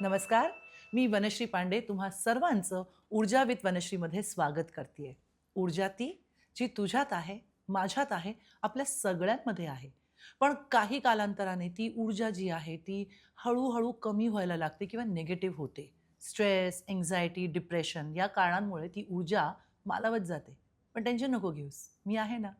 नमस्कार. मी वनश्री पांडे तुम्हा सर्वांचं ऊर्जा विथ वनश्रीमध्ये स्वागत करते ऊर्जा ती जी तुझ्यात आहे माझ्यात आहे आपल्या सगळ्यांमध्ये आहे. पण काही कालांतराने ती ऊर्जा जी आहे ती हळूहळू कमी व्हायला लागते किंवा निगेटिव्ह होते. स्ट्रेस एन्झायटी डिप्रेशन या कारणांमुळे ती ऊर्जा मालावत जाते. पण टेन्शन नको घेऊस. मी आहे ना.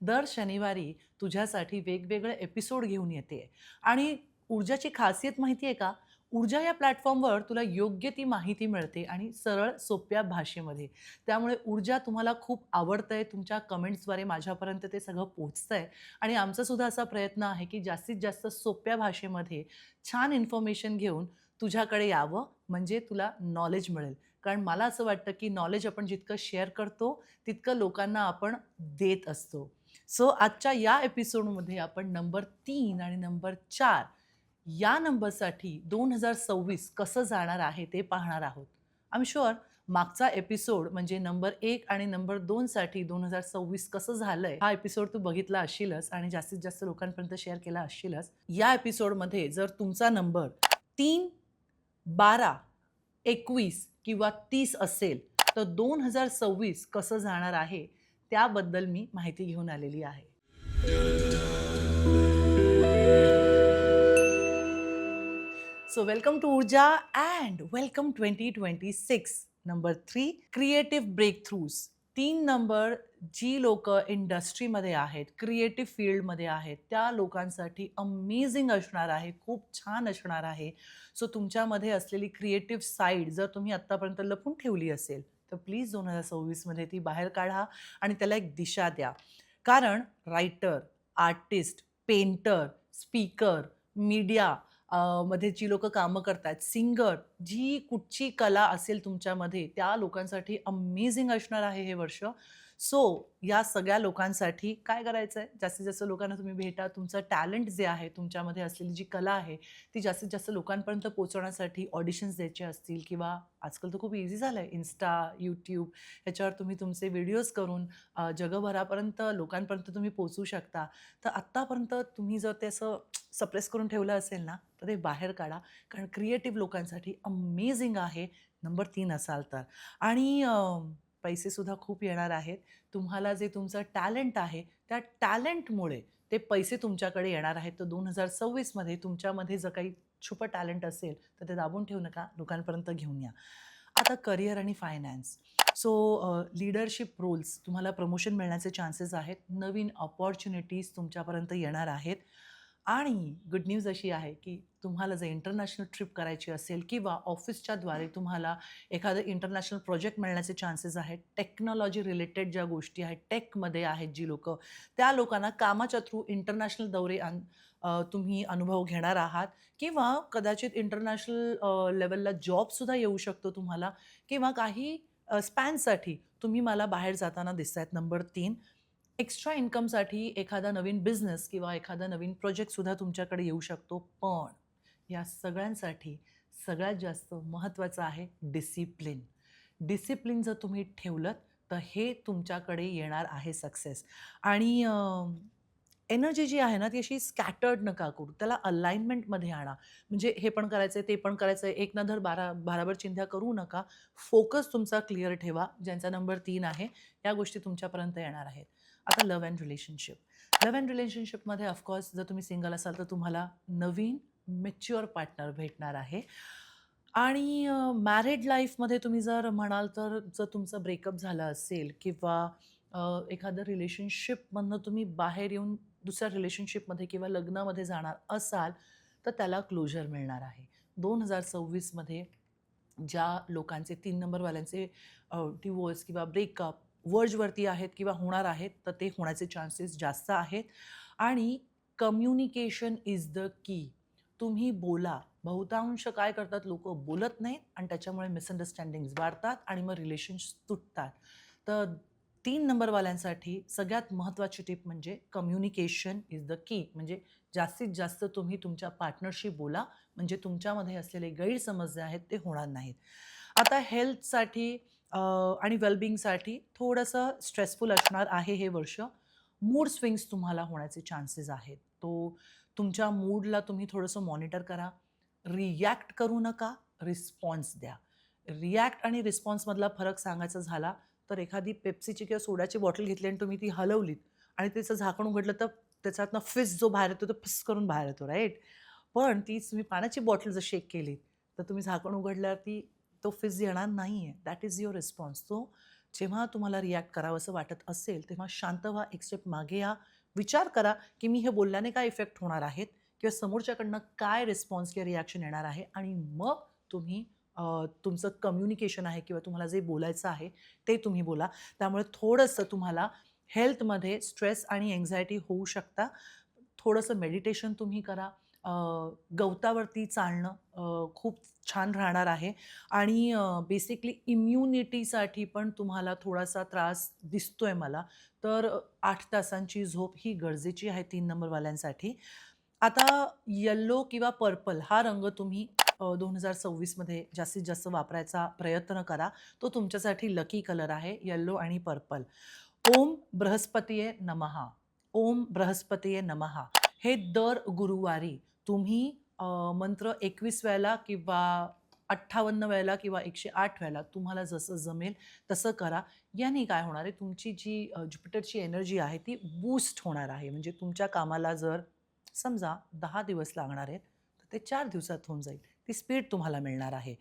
दर शनिवारी तुझ्यासाठी वेगवेगळे एपिसोड घेऊन येते. आणि ऊर्जाची खासियत माहिती आहे का? ऊर्जा या प्लॅटफॉर्मवर तुला योग्य ती माहिती मिळते आणि सरळ सोप्या भाषेमध्ये. त्यामुळे ऊर्जा तुम्हाला खूप आवडतं आहे तुमच्या कमेंट्सद्वारे माझ्यापर्यंत ते सगळं पोचतं आहे आणि आमचासुद्धा असा प्रयत्न आहे की जास्तीत जास्त सोप्या भाषेमध्ये छान इन्फॉर्मेशन घेऊन तुझ्याकडे यावं म्हणजे तुला नॉलेज मिळेल. कारण मला असं वाटतं की नॉलेज आपण जितकं शेअर करतो तितकं लोकांना आपण देत असतो. सो आजच्या या एपिसोडमध्ये आपण नंबर तीन आणि नंबर चार या नंबरसाठी दोन हजार सव्वीस कसं जाणार आहे ते पाहणार आहोत. आय एम शुअर मागचा एपिसोड म्हणजे नंबर एक आणि नंबर दोनसाठी दोन हजार सव्वीस कसं झालंय हा एपिसोड तू बघितला असशीलच आणि जास्तीत जास्त लोकांपर्यंत शेअर केला असशीलच. या एपिसोडमध्ये जर तुमचा नंबर तीन बारा एकवीस किंवा तीस असेल तर दोन हजार सव्वीस कसं जाणार आहे त्याबद्दल मी माहिती घेऊन आलेली आहे. So welcome to Urja and welcome twenty twenty six number three creative breakthroughs तीन नंबर जी लोक इंडस्ट्रीमध्ये आहेत क्रिएटिव्ह फील्डमध्ये आहेत त्या लोकांसाठी अमेझिंग असणार आहे खूप छान असणार आहे. सो तुमच्यामध्ये असलेली क्रिएटिव्ह साईड जर तुम्ही आत्तापर्यंत लपून ठेवली असेल तर प्लीज दोन हजार सव्वीसमध्ये ती बाहेर काढा आणि त्याला एक दिशा द्या. कारण writer artist painter speaker media मध्ये जी लोक कामं करतात सिंगर जी कुठची कला असेल तुमच्यामध्ये त्या लोकांसाठी अमेझिंग असणार आहे हे वर्ष. सो या सगळ्या लोकांसाठी काय करायचं आहे जास्तीत जास्त लोकांना तुम्ही भेटा. तुमचं टॅलेंट जे आहे तुमच्यामध्ये असलेली जी कला आहे ती जास्तीत जास्त लोकांपर्यंत पोहोचवण्यासाठी ऑडिशन्स द्यायचे असतील किंवा आजकाल तर खूप इझी झालं आहे इन्स्टा यूट्यूब ह्याच्यावर तुम्ही तुमचे व्हिडिओज करून जगभरापर्यंत लोकांपर्यंत तुम्ही पोचू शकता. तर आत्तापर्यंत तुम्ही जर ते असं सप्रेस करून ठेवलं असेल ना तर ते बाहेर काढा. कारण क्रिएटिव्ह लोकांसाठी अमेझिंग आहे नंबर तीन असाल तर. आणि पैसेसुद्धा खूप येणार आहेत. तुम्हाला जे तुमचं टॅलेंट आहे त्या टॅलेंटमुळे ते पैसे तुमच्याकडे येणार आहेत. तर दोन हजार सव्वीसमध्ये तुमच्यामध्ये जर काही छुपं टॅलेंट असेल तर ते दाबून ठेवू नका. लोकांपर्यंत घेऊन या. आता करिअर आणि फायनान्स. सो लीडरशिप रोल्स तुम्हाला प्रमोशन मिळण्याचे चान्सेस आहेत. नवीन ऑपॉर्च्युनिटीज तुमच्यापर्यंत येणार आहेत. आणि गुड न्यूज अशी आहे की तुम्हाला जर इंटरनॅशनल ट्रिप करायची असेल किंवा ऑफिसच्याद्वारे तुम्हाला एखादं इंटरनॅशनल प्रोजेक्ट मिळण्याचे चान्सेस आहेत टेक्नॉलॉजी रिलेटेड ज्या गोष्टी आहेत टेकमध्ये आहेत जी लोकं त्या लोकांना कामाच्या थ्रू इंटरनॅशनल दौरे आण तुम्ही अनुभव घेणार आहात किंवा कदाचित इंटरनॅशनल लेवलला जॉबसुद्धा येऊ शकतो तुम्हाला किंवा काही स्पॅनसाठी तुम्ही मला बाहेर जाताना दिसत आहेत नंबर तीन एक्स्ट्रा इन्कमसाठी एखादा नवीन बिझनेस किंवा एखादा नवीन प्रोजेक्टसुद्धा तुमच्याकडे येऊ शकतो. पण या सगळ्यांसाठी सगळ्यात जास्त महत्त्वाचं आहे डिसिप्लिन. डिसिप्लिन जर तुम्ही ठेवलं तर हे तुमच्याकडे येणार आहे सक्सेस. आणि एनर्जी जी आहे ना ती अशी स्कॅटर्ड नका करू. त्याला अलाइनमेंटमध्ये आणा. म्हणजे हे पण करायचं आहे ते पण करायचं आहे एक ना धर बारा बाराबर चिंध्या करू नका. फोकस तुमचा क्लिअर ठेवा ज्यांचा नंबर तीन आहे. या गोष्टी तुमच्यापर्यंत येणार आहेत. आता love and relationship love and रिलेशनशिपमध्ये ऑफकोर्स जर तुम्ही सिंगल असाल तर तुम्हाला नवीन मेच्युअर पार्टनर भेटणार आहे. आणि मॅरिड लाईफमध्ये तुम्ही जर म्हणाल तर जर तुमचं ब्रेकअप झालं असेल किंवा एखादं रिलेशनशिपमधनं तुम्ही बाहेर येऊन दुसऱ्या रिलेशनशिपमध्ये किंवा लग्नामध्ये जाणार असाल तर त्याला क्लोजर मिळणार आहे. दोन हजार सव्वीसमध्ये ज्या लोकांचे तीन नंबरवाल्यांचे डिवोर्स किंवा ब्रेकअप वर्जवरती आहेत किंवा होणार आहेत तर ते होण्याचे चान्सेस जास्त आहेत. आणि कम्युनिकेशन इज द की तुम्ही बोला. बहुतांश काय करतात लोक? बोलत नाहीत आणि त्याच्यामुळे मिसअंडरस्टँडिंग्स वाढतात आणि मग रिलेशन्स तुटतात. तर तीन नंबरवाल्यांसाठी सगळ्यात महत्त्वाची टिप म्हणजे कम्युनिकेशन इज द की म्हणजे जास्तीत जास्त तुम्ही तुमच्या पार्टनरशी बोला. म्हणजे तुमच्यामध्ये असलेले गैरसमज जे आहेत ते होणार नाहीत. आता हेल्थसाठी आणि वेलबिंगसाठी थोडंसं स्ट्रेसफुल असणार आहे हे वर्ष. मूड स्विंग्स तुम्हाला होण्याचे चान्सेस आहेत. तो तुमच्या मूडला तुम्ही थोडंसं मॉनिटर करा. रिॲक्ट करू नका रिस्पॉन्स द्या. रिॲक्ट आणि रिस्पॉन्समधला फरक सांगायचा झाला तर एखादी पेप्सीची किंवा सोडाची बॉटल घेतली आणि तुम्ही ती हलवलीत आणि त्याचं झाकण उघडलं तर त्याच्यातनं फिस जो बाहेर येतो तो फिस करून बाहेर येतो राईट पण ती तुम्ही पाण्याची बॉटल जर शेक केली तर तुम्ही झाकण उघडल्यावर ती तो फिज येणार नाही आहे दॅट इज युअर रिस्पॉन्स तो जेव्हा तुम्हाला रिॲक्ट करावं असं वाटत असेल तेव्हा शांत व्हा एक स्टेप मागे या. विचार करा की मी हे बोलल्याने काय इफेक्ट होणार आहेत? किंवा समोरच्याकडनं काय रिस्पॉन्स किंवा रिॲक्शन येणार आहे? आणि मग तुम्ही तुमचं कम्युनिकेशन आहे किंवा तुम्हाला जे बोलायचं आहे ते तुम्ही बोला. त्यामुळे थोडंसं तुम्हाला हेल्थमध्ये स्ट्रेस आणि एन्झायटी होऊ शकता. थोडंसं मेडिटेशन तुम्ही करा. गवतावरती चालणं खूप छान राहणार आहे. आणि बेसिकली इम्युनिटीसाठी पण तुम्हाला थोडासा त्रास दिसतोय मला. तर आठ तासांची झोप ही गरजेची आहे तीन नंबरवाल्यांसाठी. आता यल्लो किंवा पर्पल हा रंग तुम्ही दोन हजार सव्वीसमध्ये जास्तीत जास्त वापरायचा प्रयत्न करा. तो तुमच्यासाठी लकी कलर आहे यल्लो आणि पर्पल ओम बृहस्पतीये नमहा ओम बृहस्पतीये नमहा हे दर गुरुवारी तुम्ही मंत्र एकवीस वेळेला किंवा अठ्ठावन्न वेळेला किंवा एकशे आठ वेळेला तुम्हाला जसं जमेल तसं करा. याने काय होणार आहे तुमची जी ज्युपिटरची एनर्जी आहे ती बूस्ट होणार आहे. म्हणजे तुमच्या कामाला जर समजा दहा दिवस लागणार आहेत तर ते चार दिवसात होऊन जाईल. ती स्पीड तुम्हाला मिळणार आहे.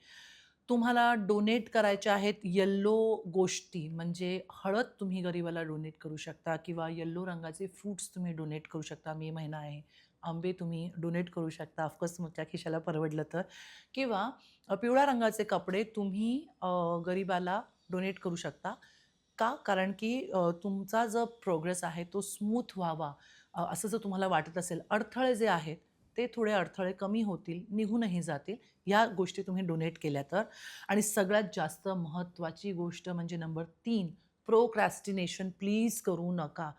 तुम्हाला डोनेट करायच्या आहेत येल्लो गोष्टी म्हणजे हळद तुम्ही गरिबाला डोनेट करू शकता किंवा येल्लो रंगाचे फ्रूट्स तुम्ही डोनेट करू शकता. मे महिना आहे आंबे तुम्ही डोनेट करू शकता. ऑफकोर्स तुमच्या खिशाला परवडलं तर. किंवा पिवळ्या रंगाचे कपडे तुम्ही गरिबाला डोनेट करू शकता. का? कारण की तुमचा जो प्रोग्रेस आहे तो स्मूथ व्हावा. असं जर तुम्हाला वाटत असेल अडथळे जे आहेत ते थोडे अडथळे कमी होतील निघूनही जातील. या गोष्टी तुम्ही डोनेट केल्या तर. आणि सगळ्यात जास्त महत्त्वाची गोष्ट म्हणजे नंबर तीन प्रोक्रॅस्टिनेशन प्लीज करू नका.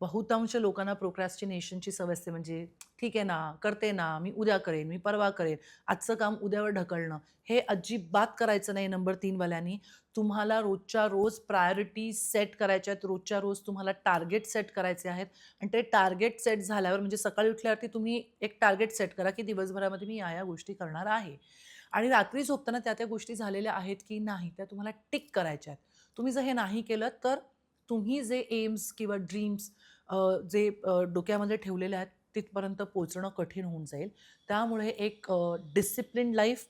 बहुतांश लोकांना प्रोक्रॅस्टिनेशनची सवय असते. म्हणजे ठीक आहे ना करते ना मी उद्या करेन मी परवा करेन. आजचं काम उद्यावर ढकलणं हे अजिबात करायचं नाही नंबर तीनवाल्यांनी. तुम्हाला रोजच्या रोज प्रायोरिटी सेट करायच्या आहेत. रोजच्या रोज तुम्हाला टार्गेट सेट करायचे आहेत. आणि ते टार्गेट सेट झाल्यावर म्हणजे सकाळी उठल्यावरती तुम्ही एक टार्गेट सेट करा की दिवसभरामध्ये मी या या गोष्टी करणार आहे. आणि रात्री झोपताना त्या त्या गोष्टी झालेल्या आहेत की नाही त्या तुम्हाला टिक करायच्या आहेत. तुम्ही जर हे नाही केलं तर तुम्ही जे एम्स किंवा ड्रीम्स जे डोक्यामध्ये ठेवलेले आहेत तिथपर्यंत पोचणं कठीण होऊन जाईल. त्यामुळे एक डिसिप्लिन लाईफ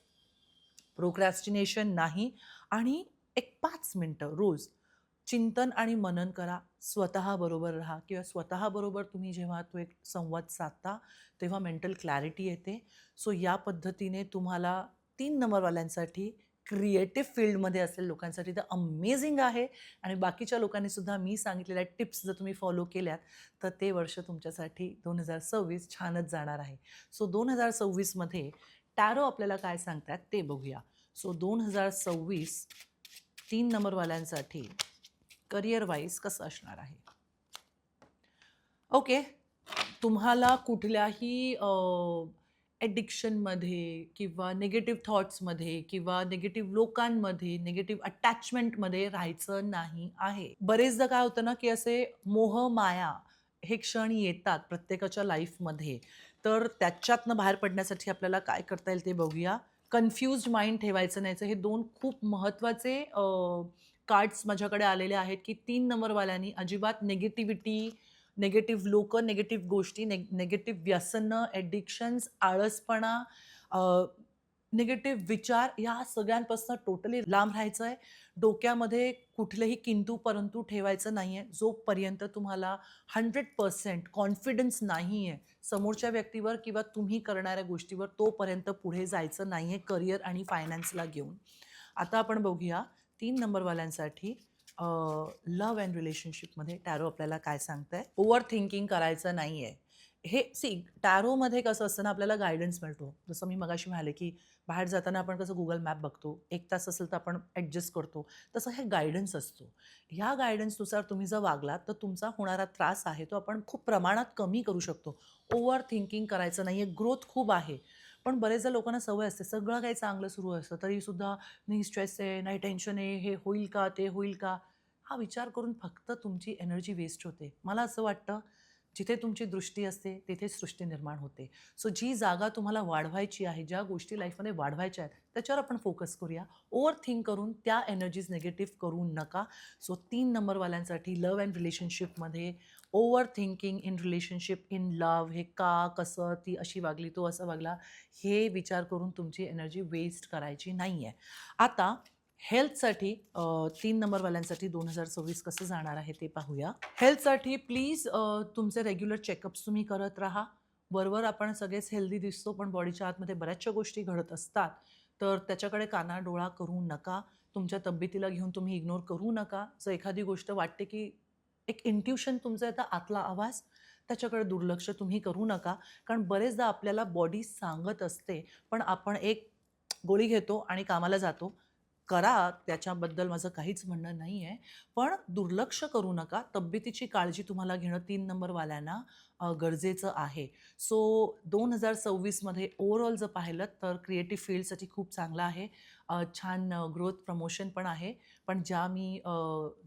प्रोक्रॅस्टिनेशन नाही आणि एक पाच मिनटं रोज चिंतन आणि मनन करा. स्वतःबरोबर राहा किंवा स्वतःबरोबर तुम्ही जेव्हा तो एक संवाद साधता तेव्हा मेंटल क्लॅरिटी येते. सो या पद्धतीने तुम्हाला तीन नंबरवाल्यांसाठी क्रिएटिव्ह फील्डमध्ये असेल लोकांसाठी तर अमेझिंग आहे. आणि बाकीच्या लोकांनी सुद्धा मी सांगितलेल्या टिप्स जर तुम्ही फॉलो केल्यात तर ते वर्ष तुमच्यासाठी दोन हजार सव्वीस छानच जाणार आहे. सो दोन हजार सव्वीसमध्ये टॅरो आपल्याला काय सांगतात ते बघूया. सो दोन हजार सव्वीस तीन नंबरवाल्यांसाठी करिअर वाईज कसं असणार आहे? ओके तुम्हाला कुठल्याही ॲडिक्शनमध्ये किंवा निगेटिव्ह थॉट्समध्ये किंवा निगेटिव्ह लोकांमध्ये निगेटिव्ह अटॅचमेंटमध्ये राहायचं नाही आहे. बरेचदा काय होतं ना की असे मोह माया हे क्षण येतात प्रत्येकाच्या लाईफमध्ये. तर त्याच्यातनं बाहेर पडण्यासाठी आपल्याला काय करता येईल ते बघूया. कन्फ्युज माइंड ठेवायचं नाहीचं. हे दोन खूप महत्त्वाचे कार्ड्स माझ्याकडे आलेले आहेत की तीन नंबरवाल्यांनी अजिबात निगेटिव्हिटी नेगेटिव्ह लोक नेगेटिव्ह गोष्टी ने नेगेटिव्ह व्यसनं ॲडिक्शन्स आळसपणा निगेटिव्ह विचार या सगळ्यांपासून टोटली लांब राहायचं आहे डोक्यामध्ये कुठलंही किंतू परंतु ठेवायचं नाही आहे जोपर्यंत तुम्हाला हंड्रेड पर्सेंट कॉन्फिडन्स नाही आहे समोरच्या व्यक्तीवर किंवा तुम्ही करणाऱ्या गोष्टीवर तोपर्यंत पुढे जायचं नाही आहे करिअर आणि फायनान्सला घेऊन. आता आपण बघूया तीन नंबरवाल्यांसाठी लव्ह अँड रिलेशनशिपमध्ये टॅरो आपल्याला काय सांगतंय? ओव्हर थिंकिंग करायचं नाही आहे हे सी टॅरोमध्ये कसं असतं ना आपल्याला गायडन्स मिळतो. जसं मी मगाशी म्हणाले की बाहेर जाताना आपण कसं गुगल मॅप बघतो एक तास असेल तर आपण ॲडजस्ट करतो. तसं हे गायडन्स असतो. ह्या गायडन्सनुसार तुम्ही जर वागलात तर तुमचा होणारा त्रास आहे तो आपण खूप प्रमाणात कमी करू शकतो. ओव्हर थिंकिंग करायचं नाही आहे ग्रोथ खूप आहे. पण बरेचदा लोकांना सवय असते सगळं काही चांगलं सुरू असतं तरीसुद्धा नाही स्ट्रेस आहे नाही टेन्शन आहे हे होईल का ते होईल का? हा विचार करून फक्त तुमची एनर्जी वेस्ट होते. मला असं वाटतं जिथे तुमची दृष्टी असते तिथे सृष्टी निर्माण होते. सो जी जागा तुम्हाला वाढवायची आहे ज्या गोष्टी लाईफमध्ये वाढवायच्या आहेत त्याच्यावर आपण फोकस करूया. ओव्हर थिंक करून त्या एनर्जीज निगेटिव्ह करू नका. सो तीन नंबरवाल्यांसाठी लव्ह अँड रिलेशनशिपमध्ये overthinking in relationship in love हे का कसं ती अशी वागली तो असं वागला हे विचार करून तुमची एनर्जी वेस्ट करायची नाही आहे आता हेल्थसाठी तीन नंबरवाल्यांसाठी दोन हजार सव्वीस कसं जाणार आहे ते पाहूया. हेल्थसाठी प्लीज तुमचे रेग्युलर चेकअप्स तुम्ही करत राहा. वरवर आपण सगळेच हेल्दी दिसतो पण बॉडीच्या आतमध्ये बऱ्याचशा गोष्टी घडत असतात. तर त्याच्याकडे काना डोळा करू नका. तुमच्या तब्येतीला घेऊन तुम्ही इग्नोर करू नका. जर एखादी गोष्ट वाटते की एक इंट्युशन तुमचा येतं आतला आवाज त्याच्याकडे दुर्लक्ष तुम्ही करू नका. कारण बरेचदा आपल्याला बॉडी सांगत असते पण आपण एक गोळी घेतो आणि कामाला जातो. करा त्याच्याबद्दल माझं काहीच म्हणणं नाही आहे पण दुर्लक्ष करू नका. तब्येतीची काळजी तुम्हाला घेणं तीन नंबरवाल्यांना गरजेचं आहे. सो दोन हजार सव्वीसमध्ये ओव्हरऑल जर पाहिलं तर क्रिएटिव्ह फील्डसाठी खूप चांगलं आहे. छान ग्रोथ प्रमोशन पण आहे. पण ज्या मी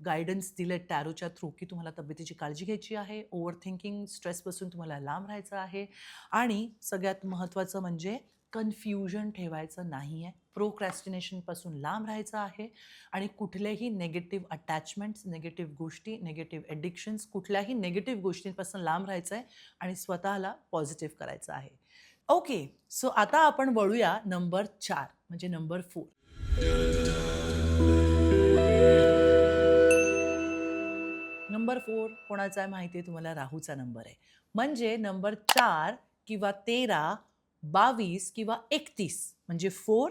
गायडन्स दिले टॅरोच्या थ्रू की तुम्हाला तब्येतीची काळजी घ्यायची आहे ओव्हर थिंकिंग स्ट्रेसपासून तुम्हाला लांब राहायचं आहे. आणि सगळ्यात महत्त्वाचं म्हणजे कन्फ्युजन ठेवायचं नाही आहे प्रोक्रॅस्टिनेशनपासून लांब राहायचं आहे. आणि कुठल्याही नेगेटिव्ह अटॅचमेंट्स नेगेटिव्ह गोष्टी नेगेटिव्ह ॲडिक्शन्स कुठल्याही नेगेटिव्ह गोष्टींपासून लांब राहायचं आहे आणि स्वतःला पॉझिटिव्ह करायचं आहे. ओके सो आता आपण वळूया नंबर चार म्हणजे नंबर फोर नंबर फोर कोणाचा आहे माहिती आहे? तुम्हाला राहूचा नंबर आहे. म्हणजे नंबर चार किंवा तेरा बावीस किंवा एकतीस म्हणजे फोर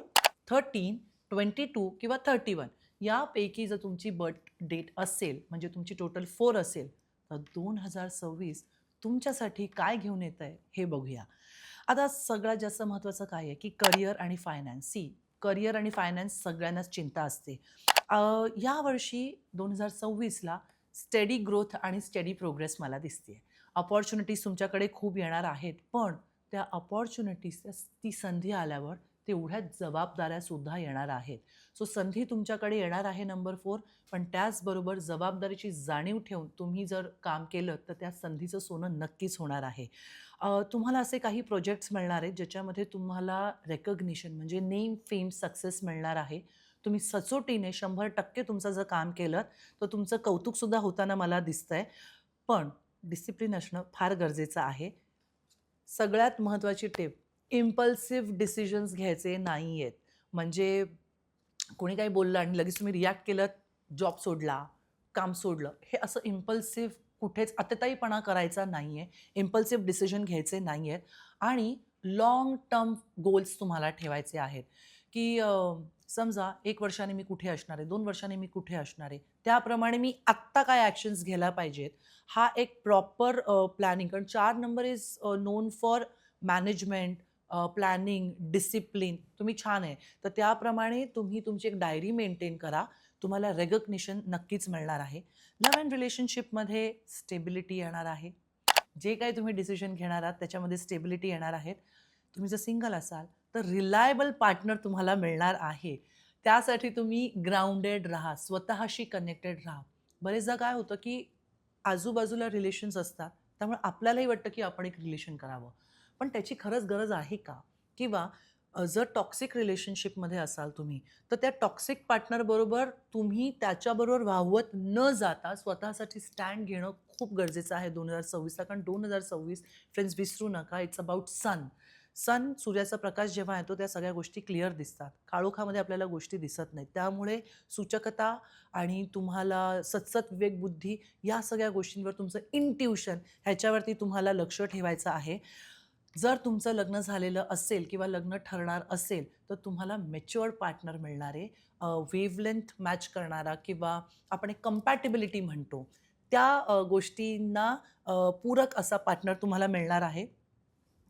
थर्टीन ट्वेंटी टू किंवा थर्टी वन यापैकी जर तुमची बर्थ डेट असेल म्हणजे तुमची टोटल फोर असेल तर दोन हजार सव्वीस तुमच्यासाठी काय घेऊन येत आहे हे बघूया. आता सगळ्यात जास्त महत्त्वाचं काय आहे की करिअर आणि फायनान्स. सी करिअर आणि फायनान्स सगळ्यांनाच चिंता असते. यावर्षी दोन हजार सव्वीसला स्टडी ग्रोथ आणि स्टडी प्रोग्रेस मला दिसते अपॉर्च्युनिटीज तुमच्याकडे खूप येणार आहेत पण त्या अपॉर्च्युनिटीज ती संधी आल्यावर तेवढ्या जबाबदाऱ्यासुद्धा येणार आहेत. सो संधी तुमच्याकडे येणार आहे नंबर फोर पण त्याचबरोबर जबाबदारीची जाणीव ठेवून तुम्ही जर काम केलं तर त्या संधीचं सोनं नक्कीच होणार आहे. तुम्हाला असे काही प्रोजेक्ट्स मिळणार आहेत ज्याच्यामध्ये तुम्हाला रेकग्निशन म्हणजे नेम फेम सक्सेस मिळणार आहे. तुम्ही सचोटीने शंभर टक्के तुमचं जर काम केलं तर तुमचं कौतुकसुद्धा होताना मला दिसतं आहे पण डिसिप्लिन असणं फार गरजेचं आहे. सगळ्यात महत्त्वाची टिप इम्पल्सिव्ह डिसिजन्स घ्यायचे नाही आहेत म्हणजे कोणी काही बोललं आणि लगेच तुम्ही रिॲक्ट केलं जॉब सोडला काम सोडलं हे असं इम्पल्सिव्ह कुठेच अतिताईपणा करायचा नाही आहे इम्पल्सिव्ह डिसिजन घ्यायचे नाही आहेत आणि लाँग टर्म गोल्स तुम्हाला ठेवायचे आहेत. की समजा एक वर्षाने मी कुठे असणार आहे दोन वर्षाने मी कुठे असणार आहे त्याप्रमाणे मी आत्ता काय ॲक्शन्स घ्यायला पाहिजेत हा एक प्रॉपर प्लॅनिंग कारण चार number is known for management planning discipline तुम्ही छान आहे. तर त्याप्रमाणे तुम्ही तुमची एक डायरी मेंटेन करा. तुम्हाला रेकग्निशन नक्कीच मिळणार आहे. लव्ह अँड रिलेशनशिपमध्ये स्टेबिलिटी येणार आहे. जे काही तुम्ही डिसिजन घेणार आहात त्याच्यामध्ये स्टेबिलिटी येणार आहेत. तुम्ही जर सिंगल असाल तर रिलायबल पार्टनर तुम्हाला मिळणार आहे. त्यासाठी तुम्ही ग्राउंडेड राहा स्वतःशी कनेक्टेड राहा. बरेचदा काय होतं की आजूबाजूला रिलेशन्स असतात त्यामुळे आपल्यालाही वाटतं की आपण एक रिलेशन करावं. पण त्याची खरंच गरज आहे का? किंवा जर टॉक्सिक रिलेशनशिपमध्ये असाल तुम्ही तर त्या टॉक्सिक पार्टनरबरोबर तुम्ही त्याच्याबरोबर वाहवत न जाता स्वतःसाठी स्टँड घेणं खूप गरजेचं आहे. दोन हजार सव्वीसला कारण दोन हजार सव्वीस फ्रेंड्स विसरू नका. इट्स अबाउट सन सन सूर्याचा प्रकाश जेव्हा येतो त्या सगळ्या गोष्टी क्लिअर दिसतात. काळोखामध्ये आपल्याला गोष्टी दिसत नाहीत. त्यामुळे सूचकता आणि तुम्हाला सतसत विवेकबुद्धी या सगळ्या गोष्टींवर तुमचं इंट्युशन ह्याच्यावरती तुम्हाला लक्ष ठेवायचं आहे. जर तुमचं लग्न झालेलं असेल किंवा लग्न ठरणार असेल तर तुम्हाला मेच्युअर्ड पार्टनर मिळणारे वेवलेंथ मॅच करणारा किंवा आपण एक कम्पॅटेबिलिटी म्हणतो त्या गोष्टींना पूरक असा पार्टनर तुम्हाला मिळणार आहे.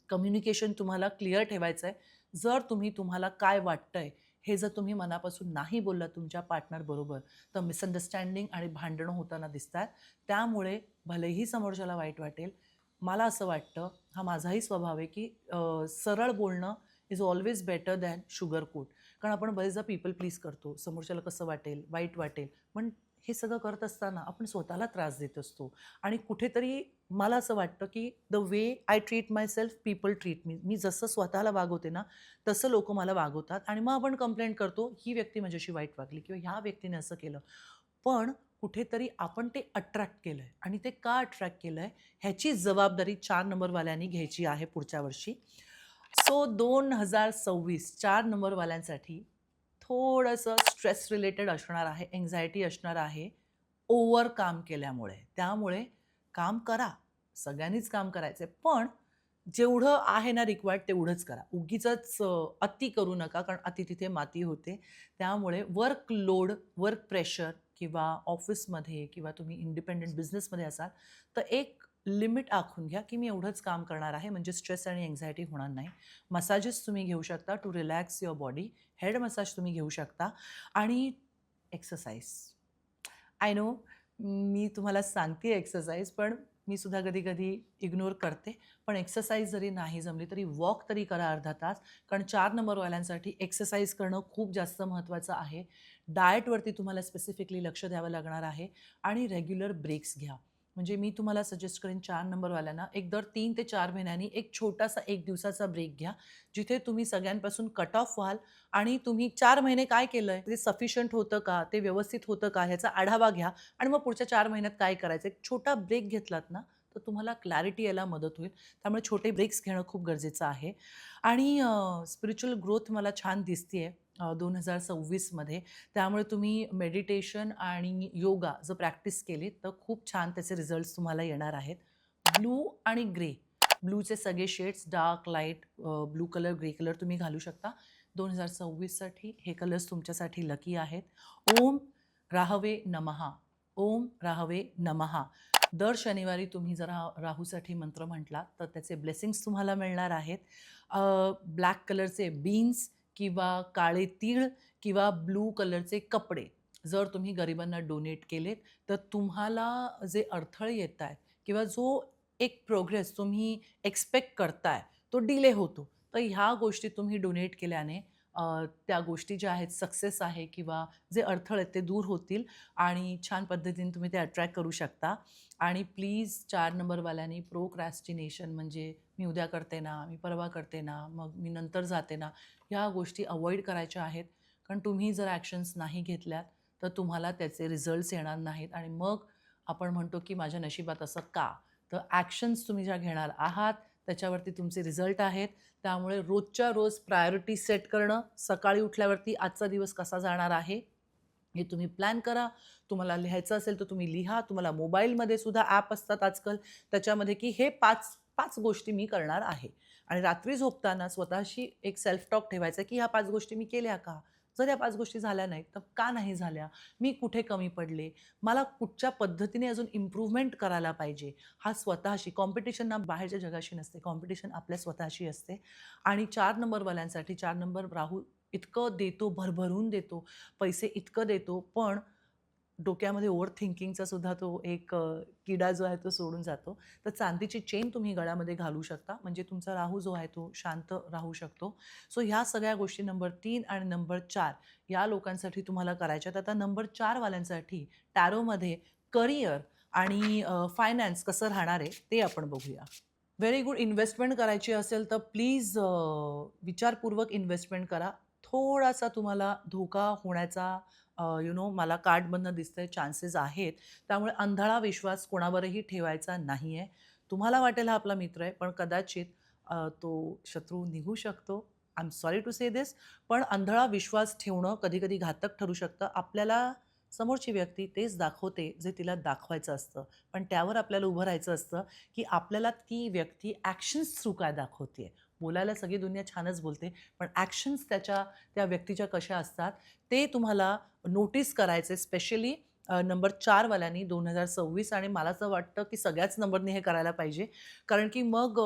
कम्युनिकेशन तुम्हाला क्लिअर ठेवायचं आहे जर तुम्ही तुम्हाला काय वाटतंय हे जर तुम्ही मनापासून नाही बोललं तुमच्या पार्टनरबरोबर तर मिसअंडरस्टँडिंग आणि भांडणं होताना दिसतात. त्यामुळे भलेही समोरच्याला वाईट वाटेल मला असं वाटतं हा माझाही स्वभाव आहे की सरळ बोलणं is always better than sugar coat कारण आपण बरेचदा पीपल प्लीज करतो. समोरच्याला कसं वाटेल वाईट वाटेल. पण हे सगळं करत असताना आपण स्वतःला त्रास देत असतो. आणि कुठेतरी मला असं वाटतं की the way I treat myself people treat me मी जसं स्वतःला वागवते ना तसं लोक मला वागवतात. आणि मग आपण कंप्लेंट करतो ही व्यक्ती माझ्याशी वाईट वागली किंवा ह्या व्यक्तीने असं केलं. पण कुठेतरी आपण ते अट्रॅक्ट केलं आहे आणि ते का अट्रॅक्ट केलं आहे ह्याची जबाबदारी चार नंबरवाल्यांनी घ्यायची आहे पुढच्या वर्षी. सो दोन हजार सव्वीस चार नंबरवाल्यांसाठी थोडंसं स्ट्रेस रिलेटेड असणार आहे एन्झायटी असणार आहे ओवर काम केल्यामुळे. त्यामुळे काम करा. सगळ्यांनीच काम करायचं आहे पण जेवढं आहे ना रिक्वायर्ड तेवढंच करा. उगीच अति करू नका कारण अति तिथे माती होते. त्यामुळे वर्क लोड वर्क प्रेशर किंवा ऑफिसमध्ये किंवा तुम्ही इंडिपेंडंट बिझनेसमध्ये असाल तर एक लिमिट आखून घ्या की मी एवढंच काम करणार आहे म्हणजे स्ट्रेस आणि एन्झायटी होणार नाही. मसाजेस तुम्ही घेऊ शकता to relax your body head massage तुम्ही घेऊ शकता. आणि एक्सरसाइज आय नो मी तुम्हाला सांगते एक्सरसाइज पण मी सुद्धा कधी कधी इग्नोर करते. पण एक्सरसाइज जरी नाही जमली तरी वॉक तरी करा अर्धा तास. कारण चार नंबरवाल्यांसाठी एक्सरसाइज करणं खूप जास्त महत्त्वाचं आहे. डाएटवरती तुम्हाला स्पेसिफिकली लक्ष द्यावं लागणार आहे आणि रेग्युलर ब्रेक्स घ्या. म्हणजे मी तुम्हाला सजेस्ट करेन चार नंबरवाल्यांना एक दर तीन ते चार महिन्यांनी एक छोटासा एक दिवसाचा ब्रेक घ्या जिथे तुम्ही सगळ्यांपासून कट ऑफ व्हाल आणि तुम्ही चार महिने काय केलं आहे ते सफिशियंट होतं का? ते व्यवस्थित होतं का? ह्याचा आढावा घ्या आणि मग पुढच्या चार महिन्यात काय करायचं? एक छोटा ब्रेक घेतलात ना तर तुम्हाला क्लॅरिटी यायला मदत होईल. त्यामुळे छोटे ब्रेक्स घेणं खूप गरजेचं आहे. आणि स्पिरिच्युअल ग्रोथ मला छान दिसते आहे दोन हजार सव्वीसमध्ये त्यामुळे तुम्ही मेडिटेशन आणि योगा जर प्रॅक्टिस केली तर खूप छान त्याचे रिझल्ट्स तुम्हाला येणार आहेत. ब्लू आणि ग्रे ब्लूचे सगळे shades dark light blue colour grey colour तुम्ही घालू शकता. दोन हजार सव्वीससाठी हे कलर्स तुमच्यासाठी लकी आहेत. ओम राहवे नमहा. ओम राहवे नमहा. दर शनिवारी तुम्ही जर राहूसाठी मंत्र म्हटला तर त्याचे ब्लेसिंग्स तुम्हाला मिळणार आहेत. ब्लॅक कलरचे बीन्स किंवा काळे तीळ किंवा ब्लू कलरचे कपडे जर तुम्ही गरिबांना डोनेट केलेत तर तुम्हाला जे अडथळे येत आहेत किंवा जो एक प्रोग्रेस तुम्ही एक्सपेक्ट करताय तो डिले होतो. तर ह्या गोष्टी तुम्ही डोनेट केल्याने त्या गोष्टी ज्या आहेत सक्सेस आहे किंवा जे अडथळे ते दूर होतील आणि छान पद्धतीने तुम्ही ते अट्रॅक्ट करू शकता. आणि प्लीज चार नंबरवाल्यांनी प्रोक्रॅस्टिनेशन म्हणजे मी उद्या करते ना मी परवा करते ना मग मी नंतर जाते ना ह्या गोष्टी अवॉइड करायच्या आहेत. कारण तुम्ही जर ॲक्शन्स नाही घेतल्यात तर तुम्हाला त्याचे रिझल्ट्स येणार नाहीत. आणि मग आपण म्हणतो की माझ्या नशिबात असं का? तर ॲक्शन्स तुम्ही ज्या घेणार आहात त्याच्यावरती तुमचे रिझल्ट आहेत. त्यामुळे रोजच्या रोज प्रायोरिटी सेट करणं सकाळी उठल्यावरती आजचा दिवस कसा जाणार आहे हे तुम्ही प्लॅन करा. तुम्हाला लिहायचं असेल तर तुम्ही लिहा. तुम्हाला मोबाईलमध्ये सुद्धा ॲप असतात आजकाल. त्याच्यामध्ये की हे पाच पाच गोष्टी मी करणार आहे. आणि रात्री झोपताना स्वतःशी एक सेल्फ टॉक ठेवायचा की ह्या पाच गोष्टी मी केल्या का? जर या पाच गोष्टी झाल्या नाहीत तर का नाही झाल्या? मी कुठे कमी पडले? मला कुठच्या पद्धतीने अजून इम्प्रूव्हमेंट करायला पाहिजे? हा स्वतःशी कॉम्पिटिशन ना बाहेरच्या जगाशी नसते कॉम्पिटिशन आपल्या स्वतःशी असते. आणि चार नंबरवाल्यांसाठी चार नंबर राहू इतकं देतो भरभरून देतो. पैसे इतकं देतो पण डोक्यामध्ये ओव्हर थिंकिंगचा सुद्धा तो एक किडा जो आहे तो सोडून जातो. तर चांदीची चेन तुम्ही गळ्यामध्ये घालू शकता. म्हणजे तुमचा राहू जो आहे तो शांत राहू शकतो. सो ह्या सगळ्या गोष्टी नंबर तीन आणि नंबर चार या लोकांसाठी तुम्हाला करायच्या आहेत. आता नंबर चारवाल्यांसाठी टॅरोमध्ये करिअर आणि फायनान्स कसं राहणार आहे ते आपण बघूया. व्हेरी गुड इन्व्हेस्टमेंट करायची असेल तर प्लीज विचारपूर्वक इन्व्हेस्टमेंट करा. थोडासा तुम्हाला धोका होण्याचा यु नो मला कार्डमधनं दिसतंय चान्सेस आहेत. त्यामुळे अंधळा विश्वास कोणावरही ठेवायचा नाही आहे तुम्हाला वाटेल हा आपला मित्र आहे पण कदाचित तो शत्रू निघू शकतो. I am sorry to say this पण अंधळा विश्वास ठेवणं कधीकधी घातक ठरू शकतं. आपल्याला समोरची व्यक्ती तेच दाखवते जे तिला दाखवायचं असतं. पण त्यावर आपल्याला उभं राहायचं असतं की आपल्याला ती व्यक्ती ॲक्शन्स थ्रू काय दाखवते बोलायला सगळी दुनिया छानच बोलते पण ॲक्शन्स त्याच्या त्या व्यक्तीच्या कशा असतात ते तुम्हाला नोटीस करायचे. स्पेशली नंबर चारवाल्यांनी दोन हजार सव्वीस आणि मला असं वाटतं की सगळ्याच नंबरनी हे करायला पाहिजे. कारण की मग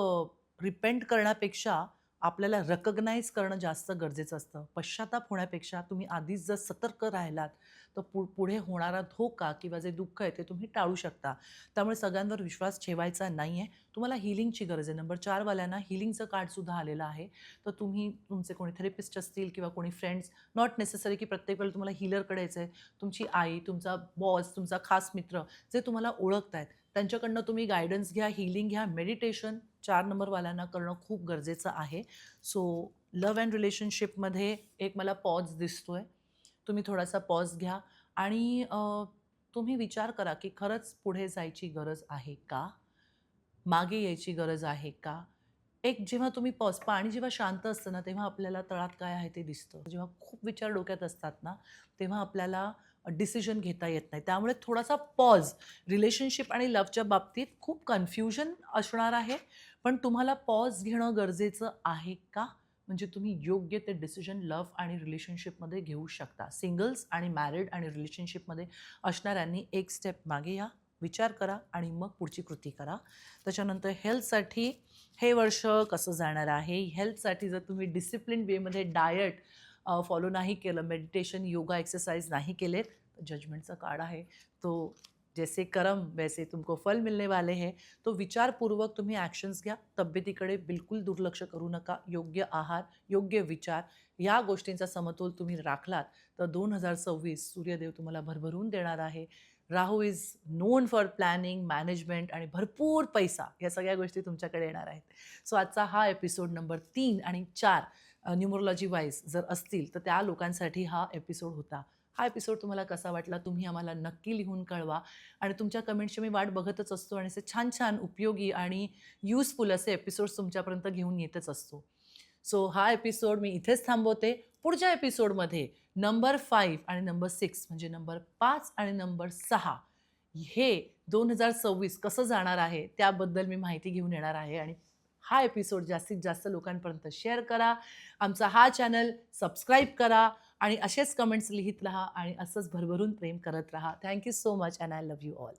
रिपेंट करण्यापेक्षा आपल्याला रकग्नाईज करणं जास्त गरजेचं असतं. पश्चाताप होण्यापेक्षा तुम्ही आधीच जर सतर्क राहिलात तर पु पुढे होणारा धोका किंवा जे दुःख आहे ते तुम्ही टाळू शकता. त्यामुळे सगळ्यांवर विश्वास ठेवायचा नाही आहे तुम्हाला हिलिंगची गरज आहे. नंबर चारवाल्यांना हिलिंगचं कार्डसुद्धा आलेलं आहे. तर तुम्ही तुमचे कोणी थेरपिस्ट असतील किंवा कोणी फ्रेंड्स नॉट नेसेसरी की प्रत्येक वेळेला तुम्हाला हिलरकडे यायचं आहे. तुमची आई तुमचा बॉस तुमचा खास मित्र जे तुम्हाला ओळखत आहेत त्यांच्याकडनं तुम्ही गायडन्स घ्या हिलिंग घ्या. मेडिटेशन चार नंबरवाल्यांना करणं खूप गरजेचं आहे. सो लव्ह अँड रिलेशनशिपमध्ये एक मला पॉज दिसतो आहे तुम्ही थोडासा पॉज घ्या. आणि तुम्ही विचार करा की खरंच पुढे जायची गरज आहे का? मागे यायची गरज आहे का? एक जेव्हा तुम्ही पॉज पाणी जेव्हा शांत असतं ना तेव्हा आपल्याला तळात काय आहे ते दिसतं. जेव्हा खूप विचार डोक्यात असतात ना तेव्हा आपल्याला डिसिजन घेता येत नाही. त्यामुळे थोडासा पॉज रिलेशनशिप आणि लवच्या बाबतीत खूप कन्फ्युजन असणार आहे. पण तुम्हाला पॉज घेणं गरजेचं आहे का? म्हणजे तुम्ही योग्य ते डिसिजन लव्ह आणि रिलेशनशिपमध्ये घेऊ शकता. सिंगल्स आणि मॅरिड आणि रिलेशनशिपमध्ये असणाऱ्यांनी एक स्टेप मागे या विचार करा आणि मग पुढची कृती करा. त्याच्यानंतर हेल्थसाठी हे वर्ष कसं जाणार आहे? हेल्थसाठी जर तुम्ही डिसिप्लिन वेमध्ये डायट फॉलो नाही केलं मेडिटेशन योगा एक्सरसाइज नाही केलेत जजमेंटचा कार्ड आहे. तो जैसे करम वैसे तुमको फल मिलने वाले हैं। तो विचारपूर्वक तुम्ही ॲक्शन्स घ्या। तब्येतीकडे बिलकुल दुर्लक्ष करू नका। योग्य आहार योग्य विचार या गोष्टींचा समतोल तुम्ही राखलात तर दोन हजार सव्वीस सूर्यदेव तुम्हाला भरभरून देणार आहे. Rahu is known for planning management आणि भरपूर पैसा या सगळ्या गोष्टी तुमच्याकडे येणार आहेत. सो आजचा हा एपिसोड नंबर तीन आणि चार न्युमरोलॉजी वाईज जर असतील तर त्या लोकांसाठी हा एपिसोड होता. हा एपिसोड तुम्हाला कसा वाटला तुम्ही आम्हाला नक्की लिहून कळवा. आणि तुमच्या कमेंटची मी वाट बघतच असतो आणि असे छान छान उपयोगी आणि यूजफुल असे एपिसोड्स तुमच्यापर्यंत घेऊन येतच असतो. सो हा एपिसोड मी इथेच थांबवते. पुढच्या एपिसोडमध्ये नंबर फाईव्ह आणि नंबर सिक्स म्हणजे नंबर पाच आणि नंबर सहा हे दोन हजार सव्वीस कसं जाणार आहे त्याबद्दल मी माहिती घेऊन येणार आहे. आणि हा एपिसोड जास्तीत जास्त लोकांपर्यंत शेअर करा. आमचा हा चॅनल सबस्क्राईब करा. आणि असेच कमेंट्स लिहित राहा आणि असंच भरभरून प्रेम करत राहा. Thank you so much and I love you all